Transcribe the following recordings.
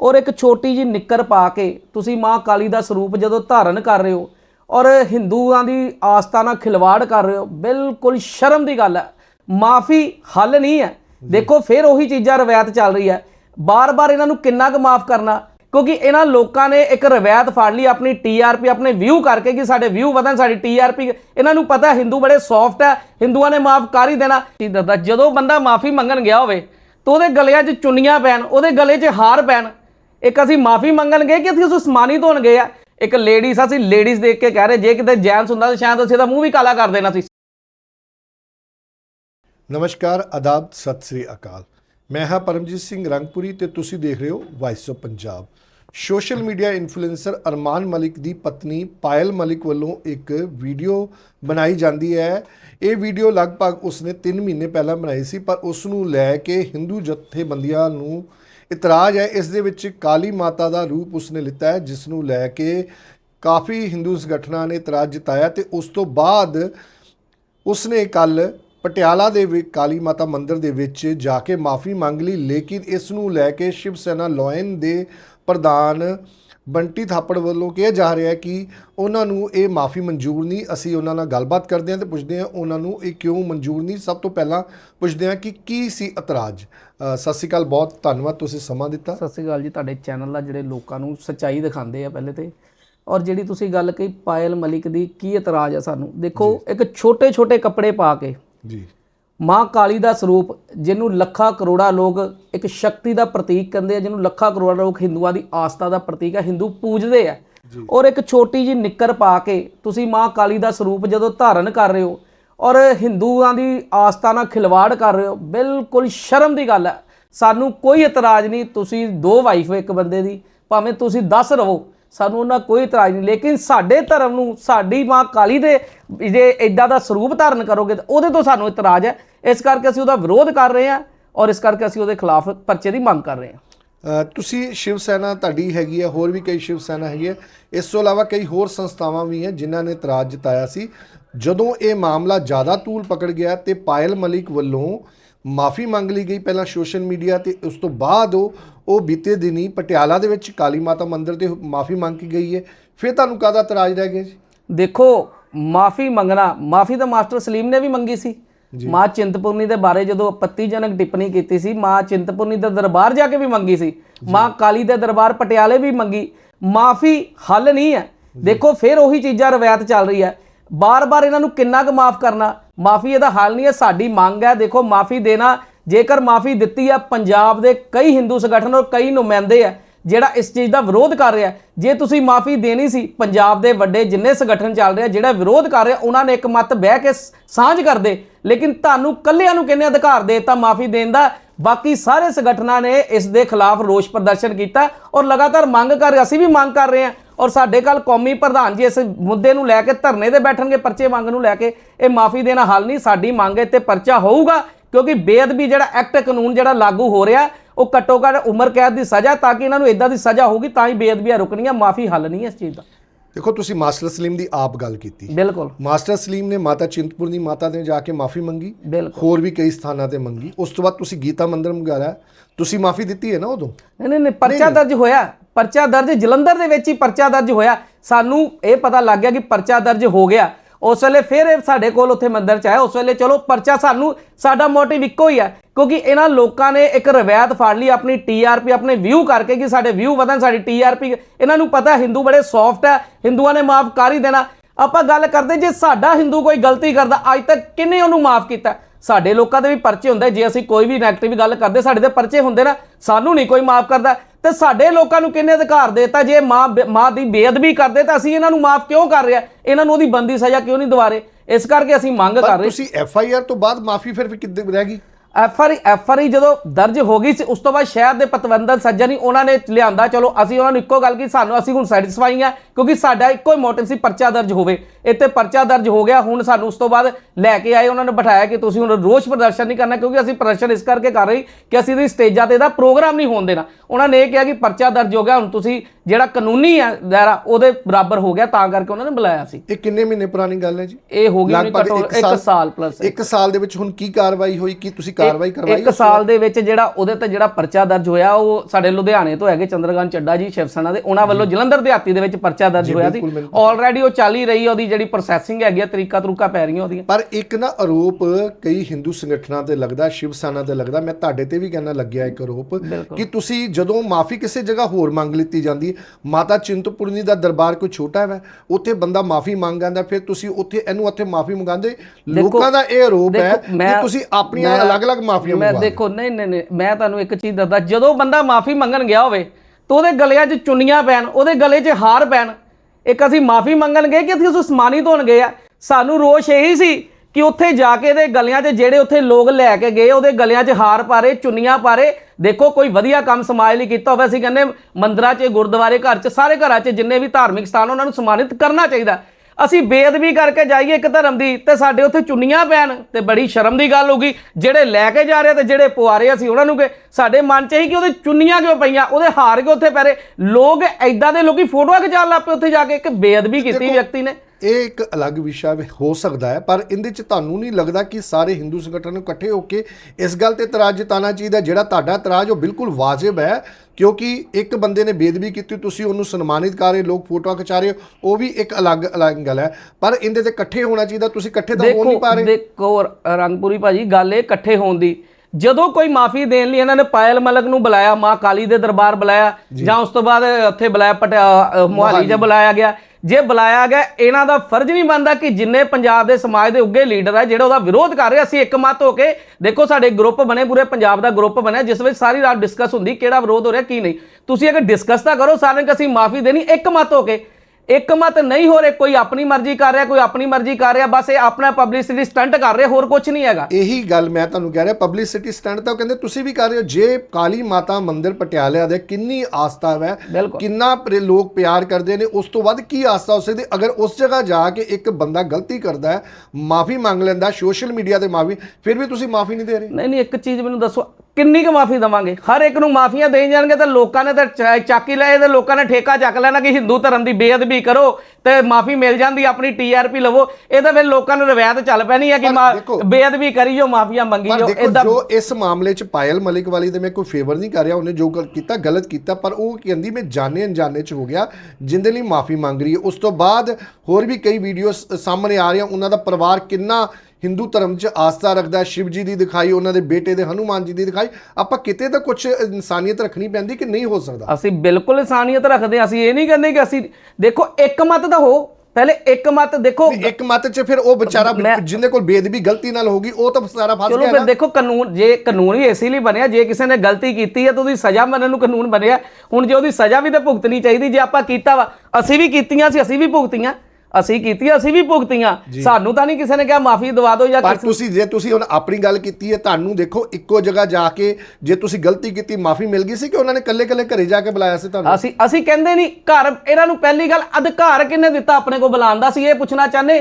ਔਰ ਇੱਕ ਛੋਟੀ ਜੀ ਨਿੱਕਰ ਪਾ ਕੇ ਤੁਸੀਂ ਮਾਂ ਕਾਲੀ ਦਾ ਸਰੂਪ ਜਦੋਂ ਧਾਰਨ ਕਰ ਰਹੇ ਹੋ ਔਰ ਹਿੰਦੂਆਂ ਦੀ ਆਸਥਾ ਨਾਲ ਖਿਲਵਾੜ ਕਰ ਰਹੇ ਹੋ ਬਿਲਕੁਲ ਸ਼ਰਮ ਦੀ ਗੱਲ ਹੈ। ਮਾਫੀ ਹੱਲ ਨਹੀਂ ਹੈ। ਦੇਖੋ ਫਿਰ ਉਹੀ ਚੀਜ਼ਾਂ ਰਵਾਇਤ ਚੱਲ ਰਹੀ ਹੈ। ਬਾਰ-ਬਾਰ ਇਹਨਾਂ ਨੂੰ ਕਿੰਨਾ ਕੁ ਮਾਫ ਕਰਨਾ? ਕਿਉਂਕਿ ਇਹਨਾਂ ਲੋਕਾਂ ਨੇ ਇੱਕ ਰਵਾਇਤ ਫੜ ਲਈ ਆਪਣੀ ਟੀਆਰਪੀ ਆਪਣੇ ਵਿਊ ਕਰਕੇ ਕਿ ਸਾਡੇ ਵਿਊ ਵਧਣ ਸਾਡੀ ਟੀਆਰਪੀ ਇਹਨਾਂ ਨੂੰ ਪਤਾ ਹਿੰਦੂ ਬੜੇ ਸੌਫਟ ਹੈ ਹਿੰਦੂਆਂ ਨੇ ਮਾਫ ਕਰ ਹੀ ਦੇਣਾ। ਜਦੋਂ ਬੰਦਾ ਮਾਫੀ ਮੰਗਣ ਗਿਆ ਹੋਵੇ ਤਾਂ ਉਹਦੇ ਗਲਿਆਂ 'ਚ ਚੁੰਨੀਆਂ ਪੈਣ, ਉਹਦੇ ਗਲੇ 'ਚ ਹਾਰ ਪੈਣ। ਇੱਕ ਅਸੀਂ ਮਾਫੀ ਮੰਗਣ ਗਏ ਕਿ ਅਸੀਂ ਉਸ ਸਨਮਾਨਿਤ ਹੋਣ ਗਏ ਆ? ਇੱਕ ਲੇਡੀਜ਼ ਅਸੀਂ ਲੇਡੀਜ਼ ਦੇਖ ਕੇ ਕਹਿ ਰਹੇ, ਜੇ ਕਿਤੇ ਜੈਂਟਸ ਹੁੰਦਾ ਤਾਂ ਸ਼ਾਇਦ ਅਸੀਂ ਇਹਦਾ ਮੂੰਹ ਵੀ ਕਾਲਾ ਕਰ ਦੇਣਾ ਸੀ। ਨਮਸਕਾਰ, ਆਦਾਬ, ਸਤਿ ਸ੍ਰੀ ਅਕਾਲ। ਮੈਂ ਹਾਂ ਪਰਮਜੀਤ ਸਿੰਘ ਰੰਗਪੁਰੀ ਤੇ ਤੁਸੀਂ ਦੇਖ ਰਹੇ ਹੋ voice of Punjab social media influencer Armaan Malik ਦੀ ਪਤਨੀ ਪਾਇਲ ਮਲਿਕ ਵੱਲੋਂ ਇੱਕ ਵੀਡੀਓ ਬਣਾਈ ਜਾਂਦੀ ਹੈ। ਇਹ ਵੀਡੀਓ ਲਗਭਗ ਉਸਨੇ 3 ਮਹੀਨੇ ਪਹਿਲਾਂ ਬਣਾਈ ਸੀ, ਪਰ ਉਸ ਨੂੰ ਲੈ ਕੇ ਹਿੰਦੂ ਜਥੇਬੰਦੀਆਂ ਨੂੰ ਇਤਰਾਜ਼ ਹੈ। ਇਸ ਦੇ ਵਿੱਚ ਕਾਲੀ ਮਾਤਾ ਦਾ ਰੂਪ ਉਸਨੇ ਲਿੱਤਾ ਹੈ ਜਿਸ ਨੂੰ ਲੈ ਕੇ ਕਾਫੀ ਹਿੰਦੂ ਸੰਗਠਨਾਂ ਨੇ ਇਤਰਾਜ਼ ਜਤਾਇਆ ਤੇ ਉਸ ਤੋਂ ਬਾਅਦ ਉਸਨੇ ਕੱਲ ਪਟਿਆਲਾ ਦੇ ਵਿੱਚ ਕਾਲੀ ਮਾਤਾ ਮੰਦਿਰ ਦੇ ਵਿੱਚ ਜਾ ਕੇ ਮਾਫੀ ਮੰਗ ਲਈ, ਲੇਕਿਨ ਇਸ ਨੂੰ ਲੈ ਕੇ ਸ਼ਿਵ ਸੈਨਾ ਲੋਇਨ ਦੇ ਪ੍ਰਧਾਨ ਬੰਟੀ ਥਾਪੜ ਵੱਲੋਂ ਕਿਹਾ ਜਾ ਰਿਹਾ ਹੈ ਕਿ ਉਹਨਾਂ ਨੂੰ ਇਹ ਮਾਫੀ ਮਨਜ਼ੂਰ ਨਹੀਂ ਅਸੀਂ ਉਹਨਾਂ ਨਾਲ ਗੱਲਬਾਤ ਕਰਦੇ ਹਾਂ ਤੇ ਪੁੱਛਦੇ ਹਾਂ ਉਹਨਾਂ ਨੂੰ ਇਹ ਕਿਉਂ ਮਨਜ਼ੂਰ ਨਹੀਂ। ਸਭ ਤੋਂ ਪਹਿਲਾਂ ਪੁੱਛਦੇ ਹਾਂ ਕਿ ਕੀ ਸੀ ਇਤਰਾਜ਼। ਅ, ਸਤਿ ਸ਼੍ਰੀ ਅਕਾਲ ਬਹੁਤ ਧੰਨਵਾਦ ਤੁਸੀਂ ਸਮਾਂ ਦਿੱਤਾ। ਸਤਿ ਸ਼੍ਰੀ ਅਕਾਲ ਜੀ ਤੁਹਾਡੇ ਚੈਨਲ ਦਾ ਜਿਹੜੇ ਲੋਕਾਂ ਨੂੰ ਸੱਚਾਈ ਦਿਖਾਉਂਦੇ ਆ ਪਹਿਲੇ ਤੇ। ਔਰ ਜਿਹੜੀ ਤੁਸੀਂ ਗੱਲ ਕਹੀ ਪਾਇਲ ਮਲਿਕ ਦੀ ਕੀ ਇਤਰਾਜ਼ ਆ ਸਾਨੂੰ। ਦੇਖੋ ਇੱਕ ਛੋਟੇ ਛੋਟੇ ਕੱਪੜੇ ਪਾ ਕੇ ਜੀ। ਮਾਂ ਕਾਲੀ ਦਾ ਸਰੂਪ ਜਿਹਨੂੰ ਲੱਖਾਂ ਕਰੋੜਾਂ ਲੋਕ ਇੱਕ ਸ਼ਕਤੀ ਦਾ ਪ੍ਰਤੀਕ ਕਹਿੰਦੇ ਆ ਜਿਹਨੂੰ ਲੱਖਾਂ ਕਰੋੜਾਂ ਲੋਕ ਹਿੰਦੂਆਂ ਦੀ ਆਸਥਾ ਦਾ ਪ੍ਰਤੀਕ ਹੈ ਹਿੰਦੂ ਪੂਜਦੇ ਆ। ਔਰ ਇੱਕ ਛੋਟੀ ਜੀ ਨਿੱਕਰ ਪਾ ਕੇ ਤੁਸੀਂ ਮਾਂ ਕਾਲੀ ਦਾ ਸਰੂਪ ਜਦੋਂ ਧਾਰਨ ਕਰ ਰਹੇ ਹੋ ਔਰ ਹਿੰਦੂਆਂ ਦੀ ਆਸਥਾ ਨਾਲ ਖਿਲਵਾੜ ਕਰ ਰਹੇ ਹੋ ਬਿਲਕੁਲ ਸ਼ਰਮ ਦੀ ਗੱਲ ਹੈ ਸਾਨੂੰ ਕੋਈ ਇਤਰਾਜ਼ ਨਹੀਂ ਤੁਸੀਂ ਦੋ ਵਾਈਫ ਹੋ ਇੱਕ ਬੰਦੇ ਦੀ ਭਾਵੇਂ ਤੁਸੀਂ 10 ਰਹੋ ਸਾਨੂੰ ਉਹਨਾਂ ਕੋਈ ਇਤਰਾਜ਼ ਨਹੀਂ। ਲੇਕਿਨ ਸਾਡੇ ਧਰਮ ਨੂੰ ਸਾਡੀ ਮਾਂ ਕਾਲੀ ਦੇ ਜੇ ਇਦਾਂ ਦਾ ਸਰੂਪ ਧਾਰਨ ਕਰੋਗੇ ਤਾਂ ਉਹਦੇ ਤੋਂ ਸਾਨੂੰ ਇਤਰਾਜ਼ ਹੈ। ਇਸ ਕਰਕੇ ਅਸੀਂ ਉਹਦਾ ਵਿਰੋਧ ਕਰ ਰਹੇ ਹਾਂ ਔਰ ਇਸ ਕਰਕੇ ਅਸੀਂ ਉਹਦੇ ਖਿਲਾਫ ਪਰਚੇ ਦੀ ਮੰਗ ਕਰ ਰਹੇ ਹਾਂ। ਤੁਸੀਂ ਸ਼ਿਵ ਸੈਨਾ ਤੁਹਾਡੀ ਹੈਗੀ ਹੈ ਹੋਰ ਵੀ ਕਈ ਸ਼ਿਵ ਸੈਨਾ ਹੈਗੀ ਹੈ। ਇਸ ਤੋਂ ਇਲਾਵਾ ਕਈ ਹੋਰ ਸੰਸਥਾਵਾਂ ਵੀ ਹੈ ਜਿਨ੍ਹਾਂ ਨੇ ਇਤਰਾਜ਼ ਜਤਾਇਆ ਸੀ। ਜਦੋਂ ਇਹ ਮਾਮਲਾ ਜ਼ਿਆਦਾ ਤੂਲ ਪਕੜ ਗਿਆ ਤੇ ਪਾਇਲ ਮਲਿਕ ਵੱਲੋਂ ਮਾਫੀ ਮੰਗ ਲਈ ਗਈ ਪਹਿਲਾਂ ਸੋਸ਼ਲ ਮੀਡੀਆ ਤੇ ਉਸ ਤੋਂ ਬਾਅਦ ਉਹ ਉਹ ਬੀਤੇ ਦਿਨੀ ਪਟਿਆਲਾ ਦੇ ਵਿੱਚ ਕਾਲੀ ਮਾਤਾ ਮੰਦਿਰ ਤੇ ਮਾਫੀ ਮੰਗ ਕੇ ਗਈ ਹੈ। ਫਿਰ ਤੁਹਾਨੂੰ ਕਾਹਦਾ ਇਤਰਾਜ਼ ਰਹਿ ਗਿਆ ਜੀ? ਦੇਖੋ ਮਾਫੀ ਮੰਗਣਾ ਮਾਫੀ ਤਾਂ ਮਾਸਟਰ ਸਲੀਮ ਨੇ ਵੀ ਮੰਗੀ ਸੀ। ਮਾਂ ਚਿੰਤਪੁਰਨੀ ਦੇ ਬਾਰੇ ਜਦੋਂ ਆਪੱਤੀਜਨਕ ਟਿੱਪਣੀ ਕੀਤੀ ਸੀ ਮਾਂ ਚਿੰਤਪੁਰਨੀ ਦੇ ਦਰਬਾਰ ਜਾ ਕੇ ਵੀ ਮੰਗੀ ਸੀ। ਮਾਂ ਕਾਲੀ ਦੇ ਦਰਬਾਰ ਪਟਿਆਲੇ ਵੀ ਮੰਗੀ। ਮਾਫੀ ਹੱਲ ਨਹੀਂ ਹੈ। ਦੇਖੋ ਫਿਰ ਉਹੀ ਚੀਜ਼ਾਂ ਰਵਾਇਤ ਚੱਲ ਰਹੀ ਹੈ। ਬਾਰ-ਬਾਰ ਇਹਨਾਂ ਨੂੰ ਕਿੰਨਾ ਕੁ ਮਾਫ ਕਰਨਾ? ਮਾਫੀ ਇਹਦਾ ਹੱਲ ਨਹੀਂ ਹੈ ਸਾਡੀ ਮੰਗ ਹੈ। ਦੇਖੋ ਮਾਫੀ ਦੇਣਾ ਜੇਕਰ ਮਾਫੀ ਦਿੱਤੀ ਹੈ ਪੰਜਾਬ ਦੇ ਕਈ ਹਿੰਦੂ ਸੰਗਠਨ ਔਰ ਕਈ ਨੁਮਾਇੰਦੇ ਆ ਜਿਹੜਾ ਇਸ ਚੀਜ਼ ਦਾ ਵਿਰੋਧ ਕਰ ਰਿਹਾ ਜੇ ਤੁਸੀਂ ਮਾਫੀ ਦੇਣੀ ਸੀ, ਪੰਜਾਬ ਦੇ ਵੱਡੇ ਜਿੰਨੇ ਸੰਗਠਨ ਚੱਲ ਰਿਹਾ ਜਿਹੜਾ ਵਿਰੋਧ ਕਰ ਰਿਹਾ, ਉਹਨਾਂ ਨੇ ਇੱਕ ਮਤ ਬਹਿ ਕੇ ਸਾਂਝ ਕਰਦੇ ਲੇਕਿਨ ਤੁਹਾਨੂੰ ਕੱਲਿਆਂ ਨੂੰ ਕਿੰਨੇ ਅਧਿਕਾਰ ਦੇਤਾ ਮਾਫੀ ਦੇਣ ਦਾ? ਬਾਕੀ ਸਾਰੇ ਸੰਗਠਨਾਂ ਨੇ ਇਸ ਦੇ ਖਿਲਾਫ ਰੋਸ ਪ੍ਰਦਰਸ਼ਨ ਕੀਤਾ ਔਰ ਲਗਾਤਾਰ ਮੰਗ ਕਰ ਅਸੀਂ ਵੀ ਮੰਗ ਕਰ ਰਹੇ ਹਾਂ। ਔਰ ਸਾਡੇ ਕੱਲ ਕੌਮੀ ਪ੍ਰਧਾਨ ਜੀ ਇਸ ਮੁੱਦੇ ਨੂੰ ਲੈ ਕੇ ਧਰਨੇ ਤੇ ਬੈਠਣਗੇ, ਪਰਚੇ ਮੰਗ ਨੂੰ ਲੈ ਕੇ। ਇਹ ਮਾਫੀ ਦੇਣਾ ਹੱਲ ਨਹੀਂ, ਸਾਡੀ ਮੰਗ ਹੈ ਤੇ ਪਰਚਾ ਹੋਊਗਾ, ਕਿਉਂਕਿ ਬੇਅਦਬੀ ਜਿਹੜਾ ਐਕਟ ਕਾਨੂੰਨ ਜਿਹੜਾ ਲਾਗੂ ਹੋ ਰਿਹਾ ਉਹ ਘੱਟੋ ਘੱਟ ਉਮਰ ਕੈਦ ਦੀ ਸਜ਼ਾ ਤਾਂ ਕਿ ਇਹਨਾਂ ਨੂੰ ਇਦਾਂ ਦੀ ਸਜ਼ਾ ਹੋਊਗੀ ਤਾਂ ਹੀ ਬੇਅਦਬੀਆਂ ਰੁਕਣੀਆਂ ਮਾਫੀ ਹੱਲ ਨਹੀਂ ਇਸ ਚੀਜ਼ ਦਾ। ਦੇਖੋ ਤੁਸੀਂ ਮਾਸਟਰ ਸਲੀਮ ਦੀ ਆਪ ਗੱਲ ਕੀਤੀ। ਬਿਲਕੁਲ। ਮਾਸਟਰ ਸਲੀਮ ਨੇ ਮਾਤਾ ਚਿੰਤਪੁਰਨੀ ਮਾਤਾ ਦੇ ਜਾ ਕੇ ਮਾਫੀ ਮੰਗੀ। ਹੋਰ ਵੀ ਕਈ ਸਥਾਨਾਂ ਤੇ ਮੰਗੀ। ਉਸ ਤੋਂ ਬਾਅਦ ਤੁਸੀਂ ਗੀਤਾ ਮੰਦਿਰ ਮੰਗਾਇਆ ਤੁਸੀਂ ਮਾਫੀ ਦਿੱਤੀ ਹੈ ਨਾ ਉਦੋਂ? ਨਹੀਂ ਨਹੀਂ ਨਹੀਂ ਪਰਚਾ ਦਰਜ ਹੋਇਆ। ਪਰਚਾ ਦਰਜ ਜਲੰਧਰ ਦੇ ਵਿੱਚ ਹੀ ਪਰਚਾ ਦਰਜ ਹੋਇਆ। ਸਾਨੂੰ ਇਹ ਪਤਾ ਲੱਗ ਗਿਆ ਕਿ ਪਰਚਾ ਦਰਜ ਹੋ ਗਿਆ। ਉਸ ਵੇਲੇ ਫਿਰ ਇਹ ਸਾਡੇ ਕੋਲ ਉੱਥੇ ਮੰਦਰ ਚ ਆਇਆ। ਉਸ ਵੇਲੇ ਚਲੋ ਪਰਚਾ ਸਾਨੂੰ, ਸਾਡਾ ਮੋਟਿਵ ਇੱਕੋ ਹੀ ਹੈ ਕਿਉਂਕਿ ਇਹਨਾਂ ਲੋਕਾਂ ਨੇ ਇੱਕ ਰਵਾਇਤ ਫੜ ਲਈ ਆਪਣੀ ਟੀਆਰਪੀ ਆਪਣੇ ਵਿਊ ਕਰਕੇ ਕਿ ਸਾਡੇ ਵਿਊ ਵਧਣ, ਸਾਡੀ ਟੀਆਰਪੀ ਇਹਨਾਂ ਨੂੰ ਪਤਾ ਹਿੰਦੂ ਬੜੇ ਸੌਫਟ ਹੈ ਹਿੰਦੂਆਂ ਨੇ ਮਾਫ ਕਰ ਹੀ ਦੇਣਾ। ਆਪਾਂ ਗੱਲ ਕਰਦੇ, ਜੇ ਸਾਡਾ ਹਿੰਦੂ ਕੋਈ ਗਲਤੀ ਕਰਦਾ, ਅੱਜ ਤੱਕ ਕਿੰਨੇ ਉਹਨੂੰ ਮਾਫ ਕੀਤਾ? ਸਾਡੇ ਲੋਕਾਂ ਦੇ ਵੀ ਪਰਚੇ ਹੁੰਦੇ ਜੇ ਅਸੀਂ ਕੋਈ ਵੀ ਨੈਗੇਟਿਵ ਗੱਲ ਕਰਦੇ ਸਾਡੇ ਤੇ ਪਰਚੇ ਹੁੰਦੇ ਨਾ ਸਾਨੂੰ ਨਹੀਂ ਕੋਈ ਮਾਫ ਕਰਦਾ। ਤੇ ਸਾਡੇ ਲੋਕਾਂ ਨੂੰ ਕਿੰਨੇ ਅਧਿਕਾਰ ਦੇਤਾ? ਜੇ ਮਾਂ ਮਾਂ ਦੀ ਬੇਅਦਬੀ ਕਰਦੇ ਤਾਂ ਅਸੀਂ ਇਹਨਾਂ ਨੂੰ ਮਾਫ ਕਿਉਂ ਕਰ ਰਿਹਾ ਇਹਨਾਂ ਨੂੰ ਉਹਦੀ ਬੰਦੀ ਸਜ਼ਾ ਕਿਉਂ ਨਹੀਂ ਦਿਵਾਰੇ ਇਸ ਕਰਕੇ ਅਸੀਂ ਮੰਗ ਕਰ ਰਹੇ ਤੁਸੀਂ ਐਫ ਆਈ ਆਰ ਤੋਂ ਬਾਅਦ ਮਾਫੀ ਫਿਰ ਵੀ ਕਿੱਦਾਂ ਰਹਿ ਗਈ? ਐਫ ਆਰ ਐਫ ਆਰ ਜਦੋਂ ਦਰਜ ਹੋ ਗਈ ਸੀ, ਉਸ ਤੋਂ ਬਾਅਦ ਸ਼ਹਿਰ ਦੇ ਪਤਵੰਦਰ ਸੱਜਣ ਹੀ ਉਹਨਾਂ ਨੇ ਲਿਆਂਦਾ। ਚਲੋ, ਅਸੀਂ ਉਹਨਾਂ ਨੂੰ ਇੱਕੋ ਗੱਲ ਕੀ ਸਾਨੂੰ ਅਸੀਂ ਹੁਣ ਸੈਟੀਸਫਾਈ ਆ ਕਿਉਂਕਿ ਸਾਡਾ ਇੱਕੋ ਹੀ ਮੋਟਿਵ ਸੀ ਪਰਚਾ ਦਰਜ ਹੋਵੇ। ਇੱਥੇ ਪਰਚਾ ਦਰਜ ਹੋ ਗਿਆ, ਹੁਣ ਸਾਨੂੰ ਉਸ ਤੋਂ ਬਾਅਦ ਲੈ ਕੇ ਆਏ ਉਹਨਾਂ ਨੇ, ਬਿਠਾਇਆ ਕਿ ਤੁਸੀਂ ਹੁਣ ਰੋਜ਼ ਪ੍ਰਦਰਸ਼ਨ ਨਹੀਂ ਕਰਨਾ, ਕਿਉਂਕਿ ਅਸੀਂ ਪ੍ਰਦਰਸ਼ਨ ਇਸ ਕਰਕੇ ਕਰ ਰਹੀ ਕਿ ਅਸੀਂ ਇਹਦੀ ਸਟੇਜਾਂ ਤੇ ਇਹਦਾ ਪ੍ਰੋਗਰਾਮ ਨਹੀਂ ਹੋਣ ਦੇਣਾ। ਉਹਨਾਂ ਨੇ ਇਹ ਕਿਹਾ ਕਿ ਪਰਚਾ ਦਰਜ ਹੋ ਗਿਆ, ਹੁਣ ਤੁਸੀਂ ਜਿਹੜਾ ਕਾਨੂੰਨੀ ਹੈ ਦਾਇਰਾ ਉਹਦੇ ਬਰਾਬਰ ਹੋ ਗਿਆ ਤਾਂ ਕਰਕੇ ਉਹਨਾਂ ਨੇ ਬੁਲਾਇਆ ਸੀ। ਇਹ ਕਿੰਨੇ ਮਹੀਨੇ ਪੁਰਾਣੀ ਗੱਲ ਹੈ ਜੀ? ਇਹ ਹੋ ਗਈ ਘੱਟੋ ਇੱਕ 1 ਸਾਲ- ਪਲੱਸ ਇੱਕ ਸਾਲ ਦੇ ਵਿੱਚ ਹੁਣ ਕੀ ਕਾਰਵਾਈ ਹੋਈ ਕੀ ਤੁਸੀਂ ਕਾਰਵਾਈ ਕਰਵਾਈ ਇੱਕ ਸਾਲ ਦੇ ਵਿੱਚ ਜਿਹੜਾ ਉਹਦੇ ਤੇ ਜਿਹੜਾ ਪਰਚਾ ਦਰਜ ਹੋਇਆ ਉਹ ਸਾਡੇ ਲੁਧਿਆਣੇ ਤੋਂ ਹੈਗੇ ਚੰਦਰਗਨ ਚੱਡਾ ਜੀ ਸ਼ਿਵ ਸੈਨਾ ਦੇ। ਉਹਨਾਂ ਵੱਲੋਂ ਜਲੰਧਰ ਦਿਹਾਤੀ ਦੇ ਵਿੱਚ ਪਰਚਾ ਦਰਜ ਹੋਇਆ ਸੀ। ਆਲਰੇਡੀ ਉਹ ਚੱਲ ਹੀ ਰਹੀ ਹੈ ਉਹਦੀ ਜਿਹੜੀ ਪ੍ਰੋਸੈਸਿੰਗ ਹੈਗੀ ਆ ਤਰੀਕਾ ਤਰੂਕਾ ਪੈ ਰਹੀਆਂ ਉਹਦੀਆਂ। ਪਰ ਇੱਕ ਨਾ ਆਰੋਪ ਕਈ ਹਿੰਦੂ ਸੰਗਠਨਾਂ ਤੇ ਲੱਗਦਾ ਸ਼ਿਵ ਸੈਨਾ ਤੇ ਲੱਗਦਾ ਮੈਂ ਤੁਹਾਡੇ ਤੇ ਵੀ ਕਹਿਣਾ ਲੱਗਿਆ ਇੱਕ ਆਰੋਪ ਕਿ ਤੁਸੀਂ ਜਦੋਂ ਮਾਫੀ ਕਿਸੇ ਜਗ੍ਹਾ ਹੋਰ ਮੰਗ ਲਿੱਤੀ ਜਾਂਦੀ ਹੈ, ਮਾਤਾ ਚਿੰਤਪੁਰਨੀ ਦਾ ਦਰਬਾਰ ਕੋਈ ਛੋਟਾ ਹੈ ਉੱਥੇ ਬੰਦਾ ਮਾਫੀ ਮੰਗ ਆਂਦਾ ਫਿਰ ਤੁਸੀਂ ਉੱਥੇ ਇਹਨੂੰ ਉੱਥੇ ਮਾਫੀ ਮੰਗਾਉਂਦੇ? ਲੋਕਾਂ ਦਾ ਇਹ ਆਰੋਪ ਹੈ ਕਿ ਤੁਸੀਂ ਆਪਣੀਆਂ ਅਲੱਗ-ਅਲੱਗ ਮਾਫੀਆਂ ਮੈਂ ਦੇਖੋ ਨਹੀਂ ਨਹੀਂ ਨਹੀਂ ਮੈਂ ਤੁਹਾਨੂੰ ਇੱਕ ਚੀਜ਼ ਦੱਸਦਾ ਜਦੋਂ ਬੰਦਾ ਮਾਫੀ ਮੰਗਣ ਗਿਆ ਹੋਵੇ ਤਾਂ ਉਹਦੇ ਗਲਿਆਂ 'ਚ ਚੁੰਨੀਆਂ ਪੈਣ ਉਹਦੇ ਗਲੇ 'ਚ ਹਾਰ ਪੈਣ। ਇੱਕ ਅਸੀਂ ਮਾਫੀ ਮੰਗਣ ਗਏ ਕਿ ਅਸੀਂ ਉਸ ਸਨਮਾਨਿਤ ਹੋਣ ਗਏ ਆ? ਸਾਨੂੰ ਰੋਸ਼ ਇਹੀ ਸੀ ਕਿ ਉੱਥੇ ਜਾ ਕੇ ਇਹਦੇ ਗਲਿਆਂ 'ਚ ਜਿਹੜੇ ਉੱਥੇ ਲੋਕ ਲੈ ਕੇ ਗਏ ਉਹਦੇ ਗਲਿਆਂ 'ਚ ਹਾਰ ਪਾਰੇ ਚੁੰਨੀਆਂ ਪਾਰੇ ਦੇਖੋ ਕੋਈ ਵਧੀਆ ਕੰਮ ਸਮਾਜ ਲਈ ਕੀਤਾ ਹੋਵੇ ਅਸੀਂ ਕਹਿੰਦੇ ਮੰਦਿਰਾਂ 'ਚ ਗੁਰਦੁਆਰੇ ਘਰ 'ਚ ਸਾਰੇ ਘਰਾਂ 'ਚ ਜਿੰਨੇ ਵੀ ਧਾਰਮਿਕ ਸਥਾਨ ਉਹਨਾਂ ਨੂੰ ਸਨਮਾਨਿਤ ਕਰਨਾ ਚਾਹੀਦਾ। ਅਸੀਂ ਬੇਅਦਬੀ ਕਰਕੇ ਜਾਈਏ ਇੱਕ ਧਰਮ ਦੀ ਤੇ ਸਾਡੇ ਉੱਥੇ ਚੁੰਨੀਆਂ ਪੈਣ ਤੇ ਬੜੀ ਸ਼ਰਮ ਦੀ ਗੱਲ ਹੋਗੀ ਜਿਹੜੇ ਲੈ ਕੇ ਜਾ ਰਹੇ ਤੇ ਜਿਹੜੇ ਪਵਾ ਰਹੇ ਅਸੀਂ ਉਹਨਾਂ ਨੂੰ ਕਿ ਸਾਡੇ ਮਨ ਚ ਹੀ ਕਿ ਉਹਦੇ ਚੁੰਨੀਆਂ ਕਿਉਂ ਪਈਆਂ ਉਹਦੇ ਹਾਰ ਕਿਉਂ ਉੱਥੇ ਪੈ ਰਹੇ? ਲੋਕ ਐਦਾਂ ਦੇ ਲੋਕੀ ਫੋਟੋਆਂ ਖਿਚਾਉਣ ਲੱਗ ਪਏ ਉੱਥੇ ਜਾ ਕੇ ਇੱਕ ਬੇਅਦਬੀ ਕੀਤੀ ਵਿਅਕਤੀ ਨੇ। ਇਹ ਇੱਕ ਅਲੱਗ ਵਿਸ਼ਾ ਹੋ ਸਕਦਾ ਹੈ ਪਰ ਇਹਦੇ ਚ ਤੁਹਾਨੂੰ ਨਹੀਂ ਲੱਗਦਾ ਕਿ ਸਾਰੇ ਹਿੰਦੂ ਸੰਗਠਨ ਨੂੰ ਇਕੱਠੇ ਹੋ ਕੇ ਇਸ ਗੱਲ ਤੇ ਇਤਰਾਜ਼ ਜਤਾਉਣਾ ਚਾਹੀਦਾ ਜਿਹੜਾ ਤੁਹਾਡਾ ਇਤਰਾਜ਼ ਉਹ ਬਿਲਕੁਲ ਵਾਜਬ ਹੈ ਕਿਉਂਕਿ ਇੱਕ ਬੰਦੇ ਨੇ ਬੇਦਬੀ ਕੀਤੀ ਤੁਸੀਂ ਉਹਨੂੰ ਸਨਮਾਨਿਤ ਕਰ ਰਹੇ ਲੋਕ ਫੋਟੋਆਂ ਖਿਚਾ ਰਹੇ ਉਹ ਵੀ ਇੱਕ ਅਲੱਗ ਅਲੱਗ ਗੱਲ ਹੈ। ਪਰ ਇਹਦੇ ਤੇ ਇਕੱਠੇ ਹੋਣਾ ਚਾਹੀਦਾ ਤੁਸੀਂ ਇਕੱਠੇ ਤਾਂ ਹੋ ਨਹੀਂ ਪਾ ਰਹੇ। ਦੇਖੋ ਰੰਗਪੁਰੀ ਭਾਜੀ ਗੱਲ ਇਹ ਇਕੱਠੇ ਹੋਣ ਦੀ। ਜਦੋਂ ਕੋਈ ਮਾਫੀ ਦੇਣ ਲਈ ਇਹਨਾਂ ਨੇ ਪਾਇਲ ਮਲਕ ਨੂੰ ਬੁਲਾਇਆ ਮਾਂ ਕਾਲੀ ਦੇ ਦਰਬਾਰ ਬੁਲਾਇਆ ਜਾਂ। ਉਸ ਤੋਂ ਬਾਅਦ ਉੱਥੇ ਬੁਲਾਇਆ ਪਟਿਆ ਮੁਹਾਲੀ 'ਚ ਬੁਲਾਇਆ ਗਿਆ ਜੇ ਬੁਲਾਇਆ ਗਿਆ, ਇਹਨਾਂ ਦਾ ਫਰਜ਼ ਨਹੀਂ ਬਣਦਾ ਕਿ ਜਿੰਨੇ ਪੰਜਾਬ ਦੇ ਸਮਾਜ ਦੇ ਉੱਗੇ ਲੀਡਰ ਹੈ ਜਿਹੜੇ ਉਹਦਾ ਵਿਰੋਧ ਕਰ ਰਹੇ, ਅਸੀਂ ਇੱਕ ਮਤ ਹੋ ਕੇ ਦੇਖੋ ਸਾਡੇ ਗਰੁੱਪ ਬਣੇ, ਪੂਰੇ ਪੰਜਾਬ ਦਾ ਗਰੁੱਪ ਬਣਿਆ, ਜਿਸ ਵਿੱਚ ਸਾਰੀ ਰਾਤ ਡਿਸਕਸ ਹੁੰਦੀ, ਕਿਹੜਾ ਵਿਰੋਧ ਹੋ ਰਿਹਾ, ਕੀ ਨਹੀਂ। ਤੁਸੀਂ ਅਗਰ ਡਿਸਕਸ ਤਾਂ ਕਰੋ, ਸਾਰਿਆਂ ਕਿ ਅਸੀਂ ਮਾਫੀ ਦੇਣੀ ਇੱਕ ਮਤ ਹੋ ਕੇ। ਇੱਕ ਮਤ ਨਹੀਂ ਹੋ ਰਹੇ ਕੋਈ ਆਪਣੀ ਮਰਜ਼ੀ ਕਰ ਰਿਹਾ ਕੋਈ ਆਪਣੀ ਮਰਜ਼ੀ ਕਰ ਰਿਹਾ ਬਸ ਇਹ ਆਪਣਾ ਪਬਲਿਸਿਟੀ ਸਟੰਟ ਕਰ ਰਿਹਾ ਹੋਰ ਕੁਝ ਨਹੀਂ ਹੈਗਾ। ਇਹੀ ਗੱਲ ਮੈਂ ਤੁਹਾਨੂੰ ਕਹਿ ਰਿਹਾ ਪਬਲਿਸਿਟੀ ਸਟੈਂਡ ਤਾਂ ਉਹ ਕਹਿੰਦੇ ਤੁਸੀਂ ਵੀ ਕਰ ਰਹੇ ਹੋ ਜੇ ਕਾਲੀ ਮਾਤਾ ਮੰਦਿਰ ਪਟਿਆਲੇ ਦੇ ਕਿੰਨੀ ਆਸਥਾ ਹੈ। ਕਿੰਨਾ ਲੋਕ ਪਿਆਰ ਕਰਦੇ ਨੇ ਉਸ ਤੋਂ ਵੱਧ ਕੀ ਆਸਥਾ ਹੋ ਸਕਦੀ ਅਗਰ ਉਸ ਜਗ੍ਹਾ ਜਾ ਕੇ ਇੱਕ ਬੰਦਾ ਗਲਤੀ ਕਰਦਾ ਹੈ ਮਾਫੀ ਮੰਗ ਲੈਂਦਾ ਸੋਸ਼ਲ ਮੀਡੀਆ ਤੇ ਮਾਫੀ ਫਿਰ ਵੀ ਤੁਸੀਂ ਮਾਫੀ ਨਹੀਂ ਦੇ ਰਹੇ। ਨਹੀਂ ਨਹੀਂ ਇੱਕ ਚੀਜ਼ ਮੈਨੂੰ ਦੱਸੋ ਕਿੰਨੀ ਕੁ ਮਾਫੀ ਦਵਾਂਗੇ? ਹਰ ਇੱਕ ਨੂੰ ਮਾਫੀਆਂ ਦੇਈ ਜਾਣਗੇ ਤਾਂ ਲੋਕਾਂ ਨੇ ਤਾਂ ਚਾਕੀ ਲਏ ਤੇ ਲੋਕਾਂ ਨੇ ਠੇਕਾ ਚੱਕ ਲੈਣਾ ਕਿ ਹਿੰਦੂ ਧਰਮ ਦੀ ਬੇਅਦਬੀ ਕਰੋ ਤੇ ਮਾਫੀ ਮਿਲ ਜਾਂਦੀ ਆਪਣੀ ਟੀਆਰਪੀ ਲਵੋ। ਇਹ ਤਾਂ ਫਿਰ ਲੋਕਾਂ ਨੂੰ ਰਵਾਇਤ ਚੱਲ ਪੈਣੀ ਹੈ ਕਿ ਬੇਅਦਬੀ ਕਰੀ ਜੋ ਮਾਫੀਆਂ ਮੰਗੀ ਜੋ ਇਦਾਂ ਜੋ ਇਸ ਮਾਮਲੇ 'ਚ ਪਾਇਲ ਮਲਿਕ ਵਾਲੀ ਦੇ ਮੈਂ ਕੋਈ ਫੇਵਰ ਨਹੀਂ ਕਰ ਰਿਹਾ ਉਹਨੇ ਜੋ ਕੀਤਾ ਗਲਤ ਕੀਤਾ ਪਰ ਉਹ ਕਹਿੰਦੀ ਮੈਂ ਜਾਣੇ ਅਣਜਾਣੇ 'ਚ ਹੋ ਗਿਆ ਜਿੰਦੇ ਲਈ ਮਾਫੀ ਮੰਗ ਰਹੀ ਹੈ। ਉਸ ਤੋਂ ਬਾਅਦ ਹੋਰ ਵੀ ਕਈ ਵੀਡੀਓਜ਼ ਸਾਹਮਣੇ ਆ ਰਹੀਆਂ ਉਹਨਾਂ ਦਾ ਪਰਿਵਾਰ ਕਿੰਨਾ ਹਿੰਦੂ ਧਰਮ 'ਚ ਆਸਥਾ ਰੱਖਦਾ ਹੈ, ਸ਼ਿਵ ਜੀ ਦੀ ਦਿਖਾਈ ਉਹਨਾਂ ਦੇ ਬੇਟੇ ਦੇ ਹਨੂਮਾਨ ਜੀ ਦੀ ਦਿਖਾਈ। ਆਪਾਂ ਕਿਤੇ ਤਾਂ ਕੁਝ ਇਨਸਾਨੀਅਤ ਰੱਖਣੀ ਪੈਂਦੀ ਕਿ ਨਹੀਂ ਹੋ ਸਕਦਾ? ਅਸੀਂ ਬਿਲਕੁਲ ਇਨਸਾਨੀਅਤ ਰੱਖਦੇ ਹਾਂ। ਅਸੀਂ ਇਹ ਨਹੀਂ ਕਹਿੰਦੇ ਕਿ ਅਸੀਂ ਦੇਖੋ ਇੱਕ ਮਤ ਤਾਂ ਹੋ। ਪਹਿਲੇ ਇੱਕ ਮਤ ਦੇਖੋ। ਇੱਕ ਮਤ 'ਚ ਫਿਰ ਉਹ ਵਿਚਾਰਾ ਜਿੰਦੇ ਕੋਲ ਬੇਦਬੀ ਗਲਤੀ ਨਾਲ ਹੋਗੀ ਉਹ ਤਾਂ ਸਾਰਾ ਫਸ ਚਲੋ ਗਿਆ ਫਿਰ ਨਾ। ਦੇਖੋ ਕਾਨੂੰਨ ਜੇ ਕਾਨੂੰਨ ਵੀ ਇਸੇ ਲਈ ਬਣਿਆ ਜੇ ਕਿਸੇ ਨੇ ਗਲਤੀ ਕੀਤੀ ਹੈ ਤਾਂ ਉਹਦੀ ਸਜ਼ਾ ਮੰਨਣ ਨੂੰ ਕਾਨੂੰਨ ਬਣਿਆ। ਹੁਣ ਜੇ ਉਹਦੀ ਸਜ਼ਾ ਵੀ ਤਾਂ ਭੁਗਤਣੀ ਚਾਹੀਦੀ ਜੇ ਆਪਾਂ ਕੀਤਾ ਵਾ ਅਸੀਂ ਵੀ ਕੀਤੀਆਂ ਸੀ ਅਸੀਂ ਵੀ ਭੁਗਤੀਆਂ। ਅਸੀਂ ਕੀਤੀਆਂ ਅਸੀਂ ਵੀ ਭੁਗਤੀਆਂ। ਸਾਨੂੰ ਤਾਂ ਨਹੀਂ ਕਿਸੇ ਨੇ ਕਿਹਾ ਮਾਫੀ ਦਵਾ ਦਿਓ ਜਾਂ ਪਰ ਤੁਸੀਂ ਜੇ ਤੁਸੀਂ ਹੁਣ ਆਪਣੀ ਗੱਲ ਕੀਤੀ ਹੈ ਤੁਹਾਨੂੰ ਦੇਖੋ ਇੱਕੋ ਜਗ੍ਹਾ ਜਾ ਕੇ ਜੇ ਤੁਸੀਂ ਗਲਤੀ ਕੀਤੀ ਮਾਫੀ ਮਿਲ ਗਈ ਸੀ ਕਿ ਉਹਨਾਂ ਨੇ ਕੱਲੇ-ਕੱਲੇ ਘਰੇ ਜਾ ਕੇ ਬੁਲਾਇਆ ਸੀ ਤੁਹਾਨੂੰ? ਅਸੀਂ ਅਸੀਂ ਕਹਿੰਦੇ ਨਹੀਂ ਘਰ ਇਹਨਾਂ ਨੂੰ ਪਹਿਲੀ ਗੱਲ ਅਧਿਕਾਰ ਕਿਹਨੇ ਦਿੱਤਾ ਆਪਣੇ ਕੋਲ ਬੁਲਾਉਣ ਦਾ? ਸੀ ਇਹ ਪੁੱਛਣਾ ਚਾਹੁੰਦੇ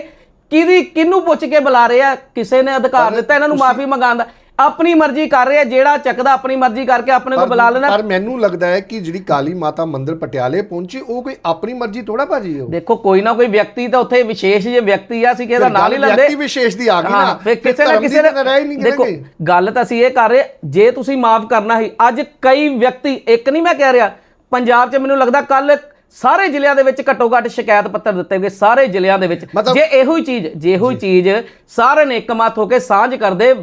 ਕਿਹਦੀ ਕਿਹਨੂੰ ਪੁੱਛ ਕੇ ਬੁਲਾ ਰਹੇ ਆ? ਕਿਸੇ ਨੇ ਅਧਿਕਾਰ ਦਿੱਤਾ ਇਹਨਾਂ ਨੂੰ ਮਾਫੀ ਮੰਗਾਉਣ ਦਾ? ਆਪਣੀ ਮਰਜ਼ੀ ਕਰ ਰਿਹਾ ਜਿਹੜਾ ਚੱਕਦਾ ਆਪਣੀ ਮਰਜ਼ੀ ਕਰਕੇ ਆਪਣੇ ਕੋਲ ਬੁਲਾ ਲੈਣਾ। ਪਰ ਮੈਨੂੰ ਲੱਗਦਾ ਹੈ ਕਿ ਜਿਹੜੀ ਕਾਲੀ ਮਾਤਾ ਮੰਦਿਰ ਪਟਿਆਲੇ ਪਹੁੰਚੀ ਉਹ ਕੋਈ ਆਪਣੀ ਮਰਜ਼ੀ ਥੋੜਾ ਭਾਜੀ ਉਹ। ਦੇਖੋ ਕੋਈ ਨਾ ਕੋਈ ਵਿਅਕਤੀ ਤਾਂ ਉੱਥੇ ਵਿਸ਼ੇਸ਼ ਜੇ ਵਿਅਕਤੀ ਆ ਅਸੀਂ ਕਿਸੇ ਦਾ ਫਿਰ ਨਾਂ ਗੱਲ ਨਹੀਂ ਲੈਂਦੇ। ਵਿਅਕਤੀ ਵਿਸ਼ੇਸ਼ ਦੀ ਆ ਗਈ ਹਾਂ, ਨਾ ਫਿਰ ਕਿਸੇ ਨਾ ਕਿਸੇ ਹੀ ਨਹੀਂ ਦੇਖੋ। ਗੱਲ ਤਾਂ ਅਸੀਂ ਇਹ ਕਰ ਰਹੇ ਜੇ ਤੁਸੀਂ ਮਾਫ ਕਰਨਾ ਸੀ ਅੱਜ ਕਈ ਵਿਅਕਤੀ ਇੱਕ ਨਹੀਂ ਮੈਂ ਕਹਿ ਰਿਹਾ ਪੰਜਾਬ 'ਚ ਮੈਨੂੰ ਲੱਗਦਾ ਕੱਲ ਸਾਰੇ ਜ਼ਿਲ੍ਹਿਆਂ ਦੇ ਵਿੱਚ ਘੱਟੋ ਘੱਟ ਸ਼ਿਕਾਇਤ ਪੱਤਰ ਦਿੱਤੇ ਗਏ ਸਾਰੇ ਜ਼ਿਲ੍ਹਿਆਂ ਦੇ ਵਿੱਚ। ਜੇ ਇਹੋ ਹੀ ਚੀਜ਼ ਜੇ ਇਹੋ ਹੀ ਚੀਜ਼ ਸਾਰੇ ਨੇ ਇੱਕਮਤ ਹੋ ਕੇ ਸਾਂਝ ਕਰਦੇ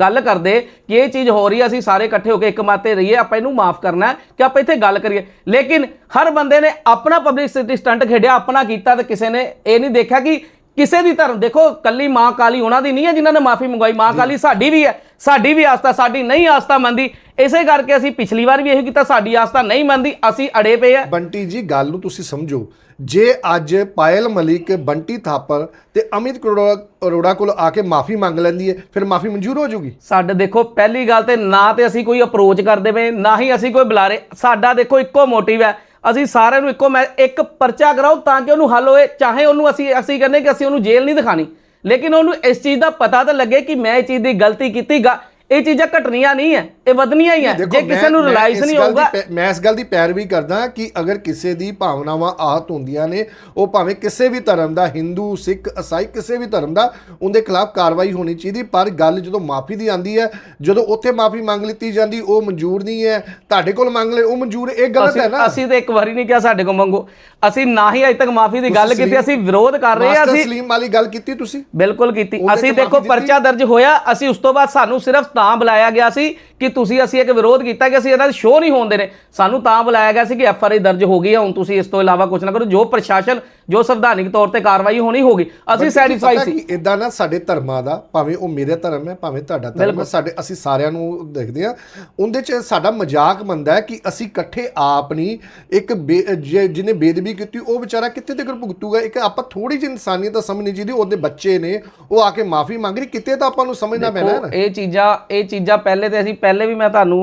ਗੱਲ ਕਰਦੇ ਕਿ ਇਹ ਚੀਜ਼ ਹੋ ਰਹੀ ਹੈ ਅਸੀਂ ਸਾਰੇ ਇਕੱਠੇ ਹੋ ਕੇ ਇੱਕਮਤ ਤੇ ਰਹੀਏ ਆਪਾਂ ਇਹਨੂੰ ਮਾਫ ਕਰਨਾ ਕਿ ਆਪਾਂ ਇੱਥੇ ਗੱਲ ਕਰੀਏ। ਲੇਕਿਨ ਹਰ ਬੰਦੇ ਨੇ ਆਪਣਾ ਪਬਲਿਸਿਟੀ ਸਟੰਟ ਖੇਡਿਆ ਆਪਣਾ ਕੀਤਾ ਤੇ ਕਿਸੇ ਨੇ ਇਹ ਨਹੀਂ ਦੇਖਿਆ ਕਿ ਕਿਸੇ ਦੀ ਧਰਮ ਦੇਖੋ ਕੱਲੀ ਮਾਂ ਕਾਲੀ ਉਹਨਾਂ ਦੀ ਨਹੀਂ ਹੈ ਜਿਨ੍ਹਾਂ ਨੇ ਮਾਫੀ ਮੰਗਵਾਈ। ਮਾਂ ਕਾਲੀ ਸਾਡੀ ਵੀ ਹੈ ਸਾਡੀ ਵੀ ਆਸਥਾ ਸਾਡੀ ਨਹੀਂ ਆਸਥਾ ਮੰਨਦੀ। ਇਸੇ ਕਰਕੇ ਅਸੀਂ ਪਿਛਲੀ ਵਾਰ ਵੀ ਇਹੀ ਕੀਤਾ ਸਾਡੀ ਆਸਥਾ ਨਹੀਂ ਮੰਨਦੀ ਅਸੀਂ ਅੜੇ ਪਏ ਆ। ਬੰਟੀ ਜੀ ਗੱਲ ਨੂੰ ਤੁਸੀਂ ਸਮਝੋ। ਜੇ ਅੱਜ ਪਾਇਲ ਮਲਿਕ ਬੰਟੀ ਥਾਪਰ ਤੇ ਅਮਿਤ ਕਰੋੜਾ ਅਰੋੜਾ ਕੋਲ ਆ ਕੇ ਮਾਫੀ ਮੰਗ ਲੈਂਦੀ ਹੈ ਫਿਰ ਮਾਫੀ ਮਨਜ਼ੂਰ ਹੋ ਜਾਊਗੀ? ਸਾਡੇ ਦੇਖੋ ਪਹਿਲੀ ਗੱਲ ਤੇ ਨਾ ਤੇ ਅਸੀਂ ਕੋਈ ਅਪਰੋਚ ਕਰਦੇ ਪਏ ਨਾ ਹੀ ਅਸੀਂ ਕੋਈ ਬੁਲਾਰੇ। ਸਾਡਾ ਦੇਖੋ ਇੱਕੋ ਮੋਟਿਵ ਹੈ। ਅਸੀਂ ਸਾਰਿਆਂ ਨੂੰ ਇੱਕੋ ਮੈਂ ਇੱਕ ਪਰਚਾ ਕਰਾਓ ਤਾਂ ਕਿ ਉਹਨੂੰ ਹੱਲ ਹੋਏ, ਚਾਹੇ ਉਹਨੂੰ ਅਸੀਂ ਅਸੀਂ ਕਹਿੰਦੇ ਕਿ ਅਸੀਂ ਉਹਨੂੰ ਜੇਲ੍ਹ ਨਹੀਂ ਦਿਖਾਣੀ ਲੇਕਿਨ ਉਹਨੂੰ ਇਸ ਚੀਜ਼ ਦਾ ਪਤਾ ਤਾਂ ਲੱਗੇ ਕਿ ਮੈਂ ਇਹ ਚੀਜ਼ ਦੀ ਗਲਤੀ ਕੀਤੀ ਗਾ। ਇਹ ਚੀਜ਼ਾਂ ਘਟਣੀਆਂ ਨਹੀਂ ਹੈ ਇਹ ਵਧਣੀਆਂ ਹੀ ਆ। ਜੇ ਕਿਸੇ ਨੂੰ ਰਿਲਾਈਜ਼ ਨਹੀਂ ਹੋਊਗਾ ਮੈਂ ਇਸ ਗੱਲ ਦੀ ਪੈਰਵੀ ਕਰਦਾ ਕਿ ਅਗਰ ਕਿਸੇ ਦੀ ਭਾਵਨਾਵਾਂ ਆਹਤ ਹੁੰਦੀਆਂ ਨੇ ਉਹ ਭਾਵੇਂ ਕਿਸੇ ਵੀ ਧਰਮ ਦਾ ਹਿੰਦੂ ਸਿੱਖ ਈਸਾਈ ਕਿਸੇ ਵੀ ਧਰਮ ਦਾ ਉਹਦੇ ਖਿਲਾਫ ਕਾਰਵਾਈ ਹੋਣੀ ਚਾਹੀਦੀ। ਪਰ ਗੱਲ ਜਦੋਂ ਮਾਫੀ ਦੀ ਆਂਦੀ ਹੈ ਜਦੋਂ ਉੱਥੇ ਮਾਫੀ ਮੰਗ ਲਿੱਤੀ ਜਾਂਦੀ ਉਹ ਮਨਜ਼ੂਰ ਨਹੀਂ ਹੈ। ਤੁਹਾਡੇ ਕੋਲ ਮੰਗ ਲੈ ਉਹ ਮਨਜ਼ੂਰ ਇਹ ਗਲਤ ਹੈ ਨਾ। ਅਸੀਂ ਤਾਂ ਇੱਕ ਵਾਰੀ ਨਹੀਂ ਕਿਹਾ ਸਾਡੇ ਕੋਲ ਮੰਗੋ। ਅਸੀਂ ਨਾ ਹੀ ਅਜੇ ਤੱਕ ਮਾਫੀ ਦੀ ਗੱਲ ਕੀਤੀ ਅਸੀਂ ਵਿਰੋਧ ਕਰ ਰਹੇ ਹਾਂ ਅਸੀਂ ਸਲੀਮ ਵਾਲੀ ਗੱਲ ਕੀਤੀ ਤੁਸੀਂ? ਬਿਲਕੁਲ ਕੀਤੀ। ਅਸੀਂ ਦੇਖੋ? ਪਰਚਾ ਦਰਜ ਹੋਇਆ ਅਸੀਂ ਉਸ ਤੋਂ ਬਾਅਦ ਸਾਨੂੰ ਸਿਰਫ ਤਾਂ ਬੁਲਾਇਆ ਗਿਆ ਸੀ ਕਿ ਤੁਸੀਂ ਅਸੀਂ ਇੱਕ ਵਿਰੋਧ ਕੀਤਾ ਕਿ ਅਸੀਂ ਇਹਨਾਂ ਦੇ ਸ਼ੋਅ ਨਹੀਂ ਹੋਣ ਦੇਣੇ। ਸਾਨੂੰ ਤਾਂ ਬੁਲਾਇਆ ਗਿਆ ਸੀ ਕਿ ਐਫ ਆਰ ਆਈ ਦਰਜ ਹੋ ਗਈ ਹੈ ਹੁਣ ਤੁਸੀਂ ਇਸ ਤੋਂ ਇਲਾਵਾ ਕੁਝ ਨਾ ਕਰੋ। ਜੋ ਪ੍ਰਸ਼ਾਸਨ ਜੋ ਸੰਵਿਧਾਨਿਕ ਤੌਰ ਤੇ ਕਾਰਵਾਈ ਹੋਣੀ ਹੋਗੀ ਅਸੀਂ ਸੈਟੀਸਫਾਈ ਸੀ। ਇਦਾਂ ਨਾ ਸਾਡੇ ਧਰਮਾਂ ਦਾ ਭਾਵੇਂ ਉਹ ਮੇਰੇ ਧਰਮ ਹੈ ਭਾਵੇਂ ਤੁਹਾਡਾ ਧਰਮ ਹੈ ਸਾਡੇ ਅਸੀਂ ਸਾਰਿਆਂ ਨੂੰ ਦੇਖਦੇ ਆ ਉਹਦੇ ਚ ਸਾਡਾ ਮਜ਼ਾਕ ਬੰਦਾ ਹੈ ਕਿ ਅਸੀਂ ਇਕੱਠੇ ਆਪ ਨਹੀਂ ਇੱਕ ਜਿਹਨੇ ਬੇਦਬੀ ਕੀਤੀ ਉਹ ਵਿਚਾਰਾ ਕਿੱਥੇ ਤੱਕ ਭੁਗਤੂਗਾ? ਇੱਕ ਆਪਾਂ ਥੋੜੀ ਜਿਹੀ ਇਨਸਾਨੀਅਤ ਤਾਂ ਸਮਝਣੀ ਚਾਹੀਦੀ ਉਹਦੇ ਬੱਚੇ ਨੇ ਉਹ ਆ ਕੇ ਮਾਫੀ ਮੰਗ ਰਹੀ ਕਿਤੇ ਤਾਂ ਆਪਾਂ ਨੂੰ ਸਮਝਣਾ ਪੈਣਾ ਹੈ ਇਹ ਚੀਜ਼ਾਂ ਇਹ ਚੀਜ਼ਾਂ ਪਹਿਲੇ ਤੇ ਅਸੀਂ ਪਹਿਲੇ ਵੀ ਮੈਂ ਤੁਹਾਨੂੰ